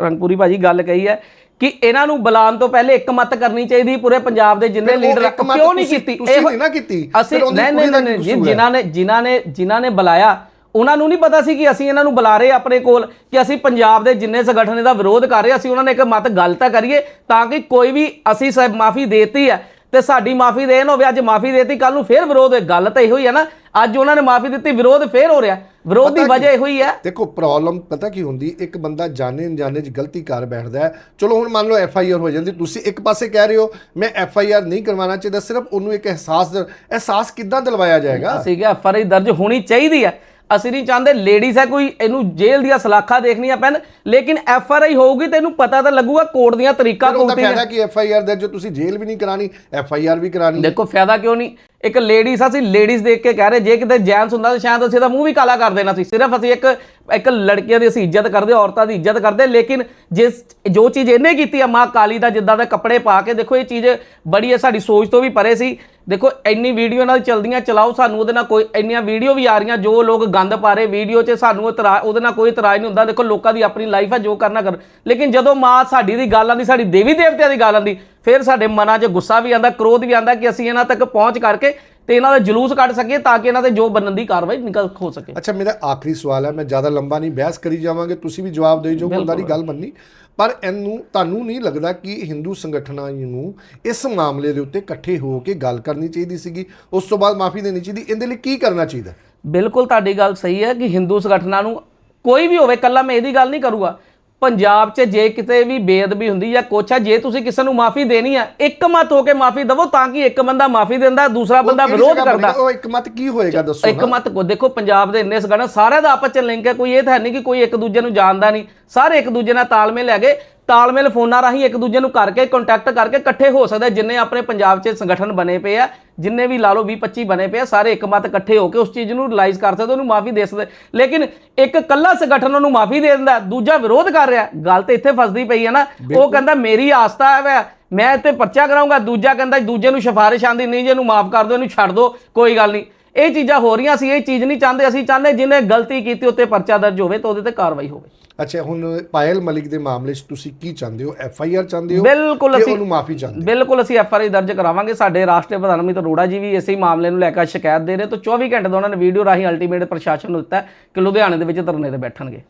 ਰੰਗਪੁਰੀ ਭਾਜੀ ਗੱਲ ਕਹੀ ਹੈ ਕਿ ਇਹਨਾਂ ਨੂੰ ਬੁਲਾਉਣ ਤੋਂ ਪਹਿਲੇ ਇੱਕ ਮਤ ਕਰਨੀ ਚਾਹੀਦੀ ਪੂਰੇ ਪੰਜਾਬ ਦੇ ਜਿੰਨੇ ਲੀਡਰ ਕਿਉਂ ਨਹੀਂ ਕੀਤੀ ਤੁਸੀਂ ਨਹੀਂ ਨਾ ਕੀਤੀ। ਅਸੀਂ ਨਹੀਂ ਨਹੀਂ? ਜਿਨ੍ਹਾਂ ਨੇ ਜਿਨ੍ਹਾਂ ਨੇ ਜਿਨ੍ਹਾਂ ਨੇ ਬੁਲਾਇਆ ਉਹਨਾਂ ਨੂੰ ਨਹੀਂ ਪਤਾ ਸੀ ਕਿ ਅਸੀਂ ਇਹਨਾਂ ਨੂੰ ਬੁਲਾ ਰਹੇ ਆਪਣੇ ਕੋਲ ਕਿ ਅਸੀਂ ਪੰਜਾਬ ਦੇ ਜਿੰਨੇ ਸੰਗਠਨ ਦਾ ਵਿਰੋਧ ਕਰ ਰਹੇ ਅਸੀਂ ਉਹਨਾਂ ਨੇ ਇੱਕ ਮਤ ਗੱਲ ਤਾਂ ਕਰੀਏ ਤਾਂ ਕਿ ਕੋਈ ਵੀ ਅਸੀਂ ਮਾਫੀ ਦੇਤੀ ਹੈ ਤੇ ਸਾਡੀ ਮਾਫੀ ਦੇਣ ਹੋਵੇ ਅੱਜ ਮਾਫੀ ਦੇਤੀ ਕੱਲ ਨੂੰ ਫੇਰ ਵਿਰੋਧ ਹੋਏ। ਗੱਲ ਤਾਂ ਇਹੋ ਹੀ ਹੈ ਨਾ ਅੱਜ ਉਹਨਾਂ ਨੇ ਮਾਫੀ ਦਿੱਤੀ ਵਿਰੋਧ ਫੇਰ ਹੋ ਰਿਹਾ। ਵਿਰੋਧ ਦੀ ਵਜ੍ਹਾ ਇਹੋ ਹੀ ਹੈ ਦੇਖੋ ਪ੍ਰੋਬਲਮ ਪਤਾ ਕੀ ਹੁੰਦੀ ਇੱਕ ਬੰਦਾ ਜਾਣੇ ਅਣਜਾਣੇ ਚ ਗਲਤੀ ਕਰ ਬੈਠਦਾ ਹੈ। ਚਲੋ ਹੁਣ ਮੰਨ ਲਓ ਐਫ ਆਈ ਆਰ ਹੋ ਜਾਂਦੀ ਤੁਸੀਂ ਇੱਕ ਪਾਸੇ ਕਹਿ ਰਹੇ ਹੋ ਮੈਂ ਐਫ ਆਈ ਆਰ ਨਹੀਂ ਕਰਵਾਉਣਾ ਚਾਹੀਦਾ ਸਿਰਫ ਉਹਨੂੰ ਇੱਕ ਅਹਿਸਾਸ ਅਹਿਸਾਸ ਕਿੱਦਾਂ ਦਿਲਵਾਇਆ ਜਾਏਗਾ? ਅਸੀਂ ਕਿਹਾ ਐਫ ਦਰਜ ਹੋਣੀ ਚਾਹੀਦੀ ਹੈ ਅਸੀਂ ਨਹੀਂ ਚਾਹੁੰਦੇ ਲੇਡੀਜ਼ ਹੈ ਕੋਈ ਇਹਨੂੰ ਜੇਲ੍ਹ ਦੀਆਂ ਸਲਾਖਾਂ ਦੇਖਣੀਆਂ ਪੈਣ ਲੇਕਿਨ ਐਫ ਆਰ ਆਈ ਹੋਊਗੀ ਤੈਨੂੰ ਪਤਾ ਤਾਂ ਲੱਗੂਗਾ ਕੋਰਟ ਦੀਆਂ ਤਰੀਕਾ ਕੋਰਟ ਫਾਇਦਾ ਕਿ ਐਫ ਆਈ ਆਰ ਦੇ ਜੋ ਤੁਸੀਂ ਜੇਲ੍ਹ ਵੀ ਨਹੀਂ ਕਰਾਣੀ ਐਫ ਆਈ ਆਰ ਵੀ ਕਰਾਣੀ ਦੇਖੋ ਫਾਇਦਾ ਕਿਉਂ ਨਹੀਂ? ਇੱਕ ਲੇਡੀਜ਼ ਅਸੀਂ ਲੇਡੀਜ਼ ਦੇਖ ਕੇ ਕਹਿ ਰਹੇ, ਜੇ ਕਿਤੇ ਜੈਂਟਸ ਹੁੰਦਾ ਤਾਂ ਸ਼ਾਇਦ ਅਸੀਂ ਇਹਦਾ ਮੂੰਹ ਵੀ ਕਾਲਾ ਕਰ ਦੇਣਾ ਸੀ। ਸਿਰਫ ਅਸੀਂ ਇੱਕ ਇੱਕ ਲੜਕੀਆਂ ਦੀ ਅਸੀਂ ਇੱਜ਼ਤ ਕਰਦੇ, ਔਰਤਾਂ ਦੀ ਇੱਜ਼ਤ ਕਰਦੇ, ਲੇਕਿਨ ਜਿਸ, ਜੋ ਚੀਜ਼ ਇਹਨੇ ਕੀਤੀ ਆ, ਮਾਂ ਕਾਲੀ ਦਾ, ਜਿੱਦਾਂ ਦੇ ਕੱਪੜੇ ਪਾ ਕੇ, ਦੇਖੋ ਇਹ ਚੀਜ਼ ਬੜੀ ਹੈ ਸਾਡੀ ਸੋਚ ਤੋਂ ਵੀ ਪਰੇ ਸੀ। ਦੇਖੋ, ਇੰਨੀ ਵੀਡੀਓ ਨਾਲ ਚਲਦੀਆਂ, ਚਲਾਓ, ਸਾਨੂੰ ਉਹਦੇ ਨਾਲ ਕੋਈ, ਇੰਨੀਆਂ ਵੀਡੀਓ ਵੀ ਆ ਰਹੀਆਂ, ਜੋ ਲੋਕ ਗੰਦ ਪਾ ਰਹੇ ਵੀਡੀਓ 'ਚ ਸਾਨੂੰ ਇਤਰਾ- ਉਹਦੇ ਨਾਲ ਕੋਈ ਇਤਰਾਜ਼ ਨਹੀਂ ਹੁੰਦਾ। ਦੇਖੋ, ਲੋਕਾਂ ਦੀ ਆਪਣੀ ਲਾਈਫ ਆ, ਜੋ ਕਰਨਾ ਕਰ। ਲੇਕਿਨ ਜਦੋਂ ਮਾਂ ਸਾਡੀ ਦੀ ਗੱਲ ਆਂਦੀ ਸਾਡੀ ਦੇਵੀ ਦੇਵਤਿਆਂ ਦੀ ਗੱਲ ਆਂਦੀ ਫਿਰ ਸਾਡੇ ਮਨਾਂ 'ਚ ਗੁੱਸਾ ਵੀ ਆਂਦਾ ਕ੍ਰੋਧ ਵੀ ਆਂਦਾ ਕਿ ਅਸੀਂ ਇਹਨਾਂ ਤੱਕ ਪਹੁੰਚ ਕਰਕੇ ਤੇ ਇਹਨਾਂ ਦਾ ਜਲੂਸ ਕੱਢ ਸਕੀਏ ਤਾਂ ਕਿ ਇਹਨਾਂ ਤੇ ਜੋ ਬਣਨ ਦੀ ਕਾਰਵਾਈ ਨਿਕਲ ਹੋ ਸਕੇ। ਅੱਛਾ ਮੇਰਾ ਆਖਰੀ ਸਵਾਲ ਹੈ ਮੈਂ ਜ਼ਿਆਦਾ ਲੰਬਾ ਨਹੀਂ ਬਹਿਸ ਕਰੀ ਜਾਵਾਂਗੇ ਤੁਸੀਂ ਵੀ ਜਵਾਬ ਦੇਈ ਜੋ ਹੁੰਦਾ ਦੀ ਗੱਲ ਮੰਨੀ। ਪਰ ਇਹਨੂੰ ਤੁਹਾਨੂੰ ਨਹੀਂ ਲੱਗਦਾ ਕਿ ਹਿੰਦੂ ਸੰਗਠਨਾਂ ਨੂੰ ਇਸ ਮਾਮਲੇ ਦੇ ਉੱਤੇ ਇਕੱਠੇ ਹੋ ਕੇ ਗੱਲ ਕਰਨੀ ਚਾਹੀਦੀ ਸੀਗੀ? ਉਸ ਤੋਂ ਬਾਅਦ ਮਾਫੀ ਦੇਣੀ ਚਾਹੀਦੀ ਇਹਦੇ ਲਈ ਕੀ ਕਰਨਾ ਚਾਹੀਦਾ? ਬਿਲਕੁਲ ਤੁਹਾਡੀ ਗੱਲ ਸਹੀ ਹੈ ਕਿ ਹਿੰਦੂ ਸੰਗਠਨਾਂ ਨੂੰ ਕੋਈ ਵੀ ਹੋਵੇ ਕੱਲਾ ਮੈਂ ਇਹਦੀ ਗੱਲ ਨਹੀਂ ਕਰੂਗਾ। ਪੰਜਾਬ 'ਚ ਜੇ ਕਿਤੇ ਵੀ ਬੇਅਦਬੀ ਹੁੰਦੀ ਜਾਂ ਕੁਛ ਹੈ ਜੇ ਤੁਸੀਂ ਕਿਸੇ ਨੂੰ ਮਾਫੀ ਦੇਣੀ ਹੈ ਇੱਕ ਮਤ ਹੋ ਕੇ ਮਾਫੀ ਦਵੋ ਤਾਂ ਕਿ ਇੱਕ ਬੰਦਾ ਮਾਫੀ ਦਿੰਦਾ ਦੂਸਰਾ ਬੰਦਾ ਵਿਰੋਧ ਕਰਦਾ? ਉਹ ਇੱਕ ਮਤ ਕੀ ਹੋਏਗਾ? ਦੱਸੋ ਇੱਕ ਮਤ ਕੋ ਦੇਖੋ ਪੰਜਾਬ ਦੇ ਇੰਨੇ ਸੰਗਠਨ ਸਾਰਿਆਂ ਦਾ ਆਪਸ ਚ ਲਿੰਕ ਹੈ ਕੋਈ ਇਹ ਤਾਂ ਨਹੀਂ ਕਿ ਕੋਈ ਇੱਕ ਦੂਜੇ ਨੂੰ ਜਾਣਦਾ ਨਹੀਂ। ਸਾਰੇ ਇੱਕ ਦੂਜੇ ਨਾਲ ਤਾਲਮੇਲ ਹੈਗੇ ਤਾਲਮੇਲ ਫੋਨਾਂ ਰਾਹੀਂ ਇੱਕ ਦੂਜੇ ਨੂੰ ਕਰਕੇ ਕੰਟੈਕਟ ਕਰਕੇ ਇਕੱਠੇ ਹੋ ਸਕਦੇ ਜਿੰਨੇ ਆਪਣੇ ਪੰਜਾਬ 'ਚ ਸੰਗਠਨ ਬਣੇ ਪਏ ਆ ਜਿੰਨੇ ਵੀ ਲਾ ਲਓ 20 25 ਬਣੇ ਪਏ ਆ ਸਾਰੇ ਇੱਕ ਮਤ ਇਕੱਠੇ ਹੋ ਕੇ ਉਸ ਚੀਜ਼ ਨੂੰ ਰਿਲਾਈਜ਼ ਕਰ ਸਕਦੇ ਉਹਨੂੰ ਮਾਫੀ ਦੇ ਸਕਦੇ ਲੇਕਿਨ ਇੱਕ ਇਕੱਲਾ ਸੰਗਠਨ ਉਹਨੂੰ ਮਾਫੀ ਦੇ ਦਿੰਦਾ ਦੂਜਾ ਵਿਰੋਧ ਕਰ ਰਿਹਾ ਗੱਲ ਤੇ ਇੱਥੇ ਫਸਦੀ ਪਈ ਹੈ ਨਾ ਉਹ ਕਹਿੰਦਾ ਮੇਰੀ ਆਸਥਾ ਹੈ ਵੇ ਮੈਂ ਇੱਥੇ ਪਰਚਾ ਕਰਾਉਂਗਾ ਦੂਜਾ ਕਹਿੰਦਾ ਦੂਜੇ ਨੂੰ ਸਿਫਾਰਿਸ਼ ਆਂਦੀ ਨਹੀਂ ਜੇ ਇਹਨੂੰ ਮਾਫ ਕਰ ਦਿਓ ਇਹਨੂੰ ਛੱਡ ਦਿਓ ਕੋਈ ਗੱਲ ਨਹੀਂ। ਇਹ ਚੀਜ਼ਾਂ ਹੋ ਰਹੀਆਂ ਸੀ ਇਹ ਚੀਜ਼ ਨਹੀਂ ਚਾਹੁੰਦੇ ਅਸੀਂ ਚਾਹੁੰਦੇ ਜਿਹਨੇ ਗਲਤੀ ਕੀਤੀ ਉੱਤੇ ਪਰਚਾ ਦਰਜ ਹੋਵੇ ਤਾਂ ਉਹਦੇ ਤੇ ਕਾਰਵਾਈ ਹੋਵੇ। ਅੱਛਾ ਹੁਣ ਪਾਇਲ ਮਲਿਕ ਦੇ ਮਾਮਲੇ 'ਚ ਤੁਸੀਂ ਕੀ ਚਾਹੁੰਦੇ ਹੋ? ਐਫ ਆਈ ਆਰ ਚਾਹੁੰਦੇ ਹੋ ਬਿਲਕੁਲ ਅਸੀਂ ਉਹਨੂੰ ਮਾਫੀ ਚਾਹੁੰਦੇ ਬਿਲਕੁਲ ਅਸੀਂ ਐਫ ਆਰ ਆਈ ਦਰਜ ਕਰਾਵਾਂਗੇ। ਸਾਡੇ ਰਾਸ਼ਟਰੀ ਪ੍ਰਧਾਨ ਮੰਤਰੀ ਅਰੋੜਾ ਜੀ ਵੀ ਇਸੇ ਮਾਮਲੇ ਨੂੰ ਲੈ ਕੇ ਸ਼ਿਕਾਇਤ ਦੇ ਰਹੇ ਤਾਂ 24 ਘੰਟੇ ਦਾ ਉਹਨਾਂ ਨੇ ਵੀਡੀਓ ਰਾਹੀਂ ਅਲਟੀਮੇਟ ਪ੍ਰਸ਼ਾਸਨ ਨੂੰ ਦਿੱਤਾ ਕਿ ਲੁਧਿਆਣੇ ਦੇ ਵਿੱਚ ਧਰਨੇ ਤੇ ਬੈਠਣਗੇ।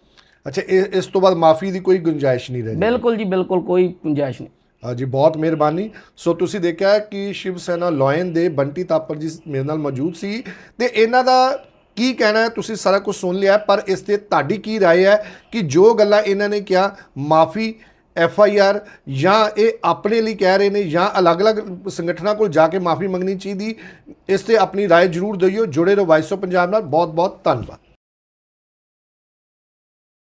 ਅੱਛਾ ਇਹ ਇਸ ਤੋਂ ਬਾਅਦ ਮਾਫੀ ਦੀ ਕੋਈ ਗੁੰਜਾਇਸ਼ ਨਹੀਂ ਰਹੀ ਬਿਲਕੁਲ ਜੀ ਬਿਲਕੁਲ ਕੋਈ ਗੁੰਜਾਇਸ਼ ਨਹੀਂ। ਹਾਂ ਜੀ ਬਹੁਤ ਮਿਹਰਬਾਨੀ। ਸੋ ਤੁਸੀਂ ਦੇਖਿਆ ਕਿ ਸ਼ਿਵ ਸੈਨਾ ਲਾਇਨ ਦੇ ਬੰਟੀ ਤਾਪਰ ਜੀ ਮੇਰੇ ਨਾਲ ਮੌਜੂਦ ਸੀ ਤੇ ਇਹਨਾਂ ਦਾ ਕੀ ਕਹਿਣਾ ਹੈ ਤੁਸੀਂ ਸਾਰਾ ਕੁਝ ਸੁਣ ਲਿਆ ਪਰ ਇਸ ਤੇ ਤੁਹਾਡੀ ਕੀ رائے ਹੈ ਕਿ ਜੋ ਗੱਲਾਂ ਇਹਨਾਂ ਨੇ ਕਿਹਾ ਮਾਫੀ ਐਫ ਆਈ ਆਰ ਜਾਂ ਇਹ ਆਪਣੇ ਲਈ ਕਹਿ ਰਹੇ ਨੇ ਜਾਂ ਅਲੱਗ-ਅਲੱਗ ਸੰਗਠਨਾਂ ਕੋਲ ਜਾ ਕੇ ਮਾਫੀ ਮੰਗਣੀ ਚਾਹੀਦੀ ਇਸ ਤੇ ਆਪਣੀ رائے ਜਰੂਰ ਦਿਓ ਜੁੜੇ ਰਹੋ ਵਾਇਸ ਆਫ ਪੰਜਾਬ ਨਾਲ ਬਹੁਤ ਬਹੁਤ ਧੰਨਵਾਦ